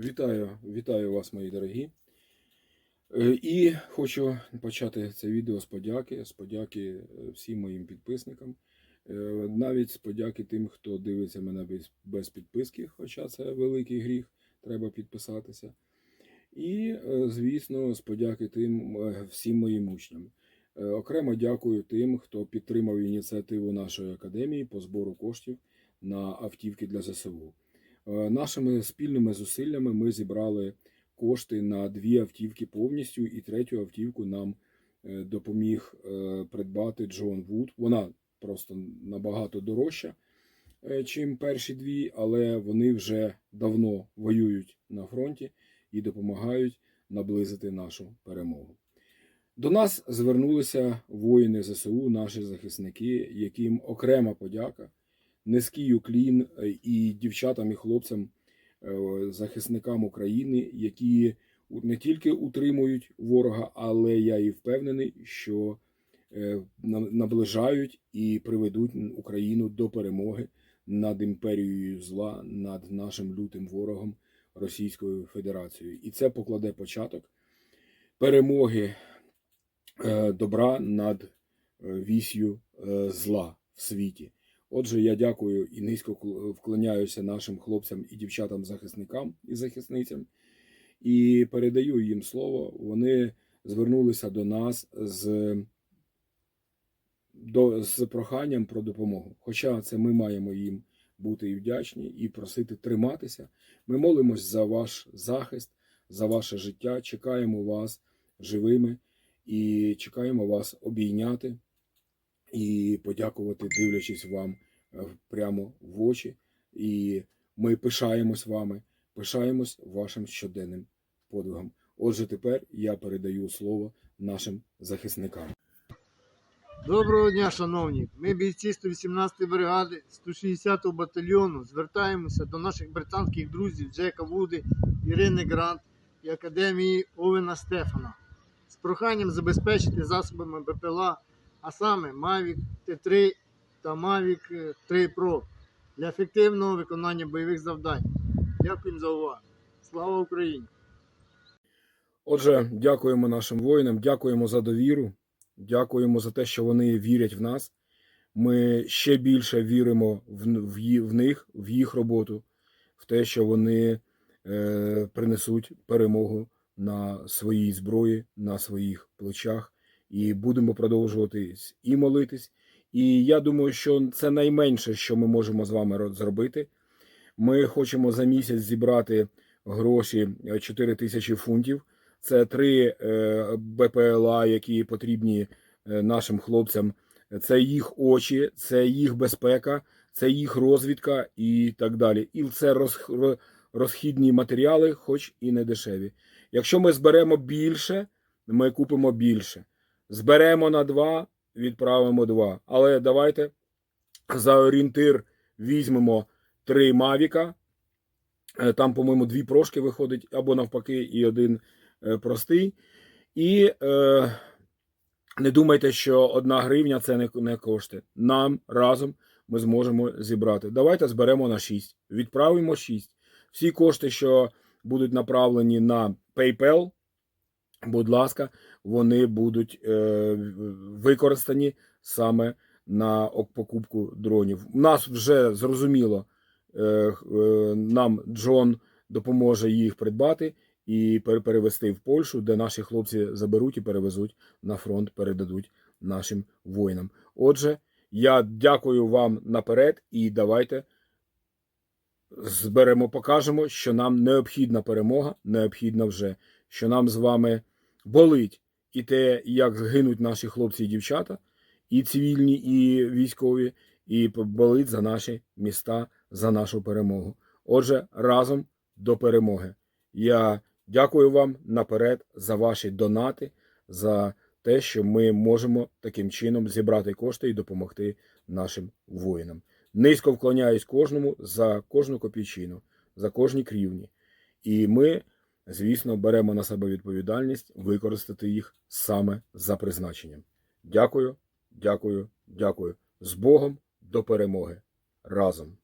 Вітаю, вітаю вас, мої дорогі. Е, І хочу почати це відео з подяки, з подяки е, всім моїм підписникам, Е, навіть з подяки тим, хто дивиться мене без, підписки, хоча це великий гріх, треба підписатися. І, звісно, з подяки тим всім моїм учням. Окремо дякую тим, хто підтримав ініціативу нашої академії по збору коштів на автівки для ЗСУ. Е, Нашими спільними зусиллями ми зібрали кошти на дві автівки повністю, і третю автівку нам е, допоміг е, придбати Джон Вуд. Вона просто набагато дорожча, чим перші дві, але вони вже давно воюють на фронті і допомагають наблизити нашу перемогу. До нас звернулися воїни ЗСУ, наші захисники, яким окрема подяка низький уклін е, і дівчатам і хлопцям, е, захисникам України, які не тільки утримують ворога, але я і впевнений, що е, наближають і приведуть Україну до перемоги над імперією зла, над нашим лютим ворогом Російською Федерацією. І це покладе початок перемоги добра над вісью зла в світі. Отже, я дякую і низько вклоняюся нашим хлопцям і дівчатам-захисникам і захисницям і передаю їм слово. Вони звернулися до нас з, до, з проханням про допомогу. Хоча це ми маємо їм бути і вдячні, і просити триматися. Ми молимось за ваш захист, за ваше життя. Чекаємо вас живими і чекаємо вас обійняти і подякувати, дивлячись вам е, прямо в очі. І ми пишаємось вами, пишаємось вашим щоденним подвигом. Отже, тепер я передаю слово нашим захисникам. Доброго дня, шановні. Ми бійці 118-ї бригади 160-го батальйону звертаємося до наших британських друзів Джека Вуди, Ірини Грант і Академії Овена Стефана з проханням забезпечити засобами БПЛА, а саме Mavic T3 та Mavic 3 Pro для ефективного виконання бойових завдань. Дякую за увагу. Слава Україні! Отже, дякуємо нашим воїнам, дякуємо за довіру, дякуємо за те, що вони вірять в нас. Ми ще більше віримо в них, в їх роботу, в те, що вони е, принесуть перемогу на своїй зброї, на своїх плечах, і будемо продовжувати і молитись. І я думаю, що це найменше, що ми можемо з вами зробити. Ми хочемо за місяць зібрати гроші е, 4 тисячі фунтів. Це три е, БПЛА, які потрібні е, нашим хлопцям. Це їх очі, це їх безпека, це їх розвідка і так далі. І це розхідні матеріали, хоч і не дешеві. Якщо ми зберемо більше, ми купимо більше. Зберемо на два, відправимо два. Але давайте за орієнтир візьмемо три Мавіка. Е, Там, по-моєму, дві прошки виходить, або навпаки, і один е, простий. І е, не думайте, що одна гривня це не, не кошти. Нам разом ми зможемо зібрати. Давайте зберемо на 6. Відправимо 6. Всі кошти, що будуть направлені на PayPal, будь ласка, вони будуть е, використані саме на покупку дронів. У нас вже зрозуміло, е, е, нам Джон допоможе їх придбати і пер- перевести в Польщу, де наші хлопці заберуть і перевезуть на фронт, передадуть нашим воїнам. Отже, я дякую вам наперед і давайте зберемо, покажемо, що нам необхідна перемога, необхідна вже, що нам з вами болить і те, як гинуть наші хлопці і дівчата, і цивільні, і військові, і болить за наші міста, за нашу перемогу. Отже, разом до перемоги. Я дякую вам наперед за ваші донати, за те, що ми можемо таким чином зібрати кошти і допомогти нашим воїнам. Низько вклоняюсь кожному за кожну копійчину, за кожні крівні. І ми, звісно, беремо на себе відповідальність використати їх саме за призначенням. Дякую, дякую, дякую. З Богом до перемоги разом.